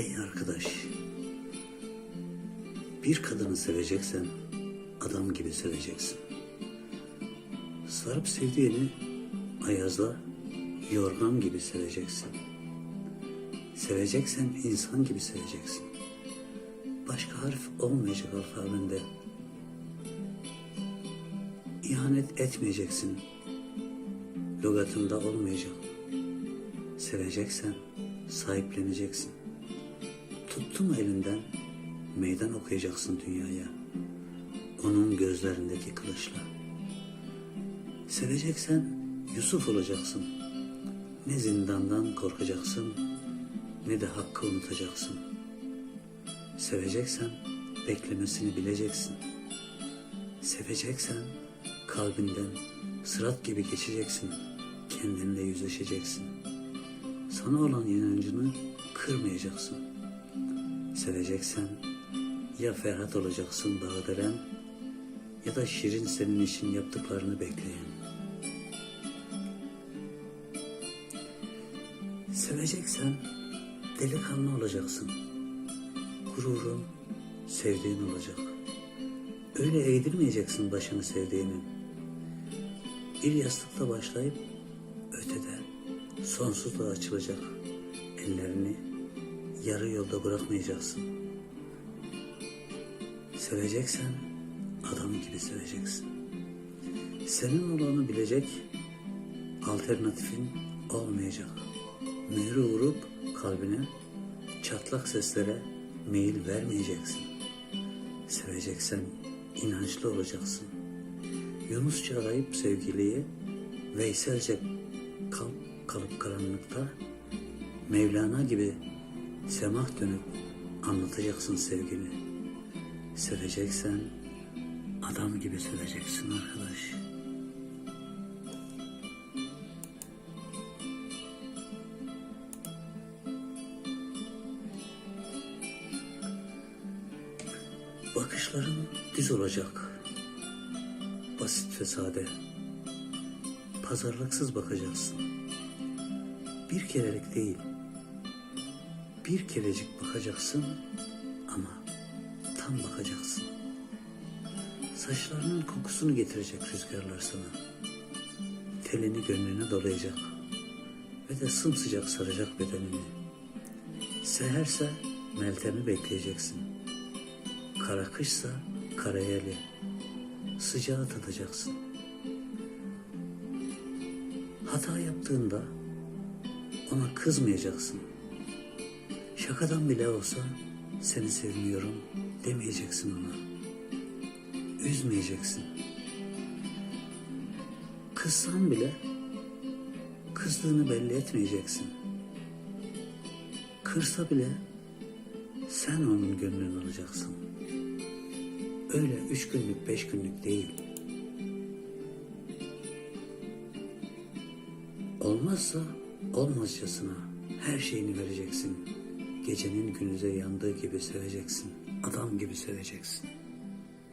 Ey arkadaş, bir kadını seveceksen adam gibi seveceksin. Sarıp sevdiğini ayazla yorgan gibi seveceksin. Seveceksen insan gibi seveceksin. Başka harf olmayacak alfabende. İhanet etmeyeceksin. Logatında olmayacak. Seveceksen sahipleneceksin. Tuttum elinden meydan okuyacaksın dünyaya. Onun gözlerindeki kılıçla. Seveceksen Yusuf olacaksın. Ne zindandan korkacaksın ne de hakkı unutacaksın. Seveceksen beklemesini bileceksin. Seveceksen kalbinden sırat gibi geçeceksin. Kendinle yüzleşeceksin. Sana olan inancını kırmayacaksın. Seveceksen ya Ferhat olacaksın Bağdelen ya da Şirin senin için yaptıklarını bekleyen. Seveceksen delikanlı olacaksın. Gururun sevdiğin olacak. Öyle eğdirmeyeceksin başını sevdiğinin. Bir yastıkla başlayıp ötede sonsuzluğa açılacak ellerini yarı yolda bırakmayacaksın. Seveceksen adam gibi seveceksin. Senin olanı bilecek alternatifin olmayacak. Mührü vurup kalbine çatlak seslere meyil vermeyeceksin. Seveceksen inançlı olacaksın. Yunusça arayıp sevgiliyi Veyselce kalp kalıp karanlıkta Mevlana gibi semah dönüp anlatacaksın sevgini. Seveceksen adam gibi seveceksin arkadaş. Bakışların düz olacak. Basit ve sade. Pazarlıksız bakacaksın. Bir kerelik değil. Bir kerecik bakacaksın ama tam bakacaksın. Saçlarının kokusunu getirecek rüzgarlar sana. Telini gönlüne dolayacak ve de sımsıcak saracak bedenini. Seherse Meltem'i bekleyeceksin. Kara kışsa karayeli. Sıcağı tadacaksın. Hata yaptığında ona kızmayacaksın. Şakadan bile olsa seni sevmiyorum demeyeceksin ona. Üzmeyeceksin. Kızsan bile kızdığını belli etmeyeceksin. Kırsa bile sen onun gönlünü alacaksın. Öyle üç günlük beş günlük değil. Olmazsa olmazcasına her şeyini vereceksin. Gecenin günüze yandığı gibi seveceksin. Adam gibi seveceksin.